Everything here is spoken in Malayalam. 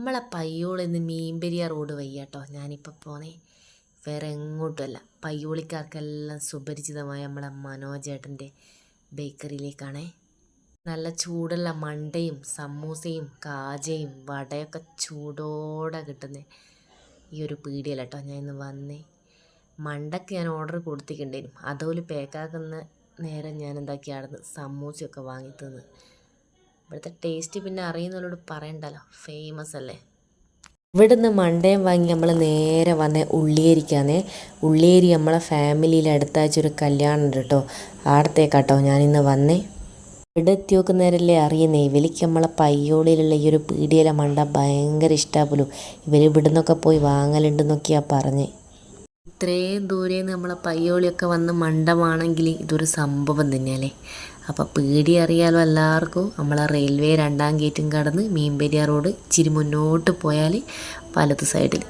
നമ്മളെ പയ്യോളിന്ന് മീൻപെരിയ റോഡ് വയ്യാട്ടോ. ഞാനിപ്പോൾ പോന്നേ. വേറെ എങ്ങോട്ടുമല്ല. പയ്യോളിക്കാർക്കെല്ലാം സുപരിചിതമായ നമ്മളെ മനോജേട്ടന്റെ ബേക്കറിയിലേക്കാണേ. നല്ല ചൂടുള്ള മണ്ടയും സമൂസയും കാജയും വടയൊക്കെ ചൂടോടെ കിട്ടുന്ന. ഈ ഒരു പീടിയല്ല കേട്ടോ ഞാൻ ഇന്ന് വന്നേ. മണ്ടക്ക് ഞാൻ ഓർഡർ കൊടുത്തിട്ടുണ്ടായിരുന്നു. അതുപോലെ പേക്കാക്കുന്ന നേരം ഞാൻ എന്താക്കിയാണെന്ന് സമൂസയൊക്കെ വാങ്ങി തിന്ന്. ഇവിടുത്തെ ടേസ്റ്റ് പിന്നെ അറിയുന്നവരോട് പറയണ്ടല്ലോ. ഫേമസ് അല്ലേ? ഇവിടുന്ന് മണ്ടയം വാങ്ങി നമ്മൾ നേരെ വന്ന് ഉള്ളിയേരിക്കാന്നേ. ഉള്ളിയേരി നമ്മളെ ഫാമിലിയിൽ അടുത്താഴ്ച ഒരു കല്യാണം ഉണ്ട് കേട്ടോ ആടത്തേക്കാട്ടോ ഞാനിന്ന് വന്നേ. ഇവിടെ എത്തി നോക്കുന്നവരല്ലേ അറിയുന്നേ? ഇവലിക്ക് നമ്മളെ പയ്യോളിയിലുള്ള ഈ ഒരു പീടിയല മണ്ട ഭയങ്കര ഇഷ്ടമാപ്പോലും ഇവർ ഇവിടുന്നൊക്കെ പോയി വാങ്ങലുണ്ടെന്നൊക്കെയാണ് പറഞ്ഞേ. ഇത്രയും ദൂരേന്ന് നമ്മളെ പയ്യോളിയൊക്കെ വന്ന് മണ്ടമാണെങ്കിൽ ഇതൊരു സംഭവം തന്നെയല്ലേ? അപ്പോൾ പേടി അറിയാലോ എല്ലാവർക്കും. നമ്മളെ റെയിൽവേ രണ്ടാം ഗേറ്റും കടന്ന് മീൻപെരിയാർ റോഡ് ഇച്ചിരി മുന്നോട്ട് പോയാൽ വലത് സൈഡിൽ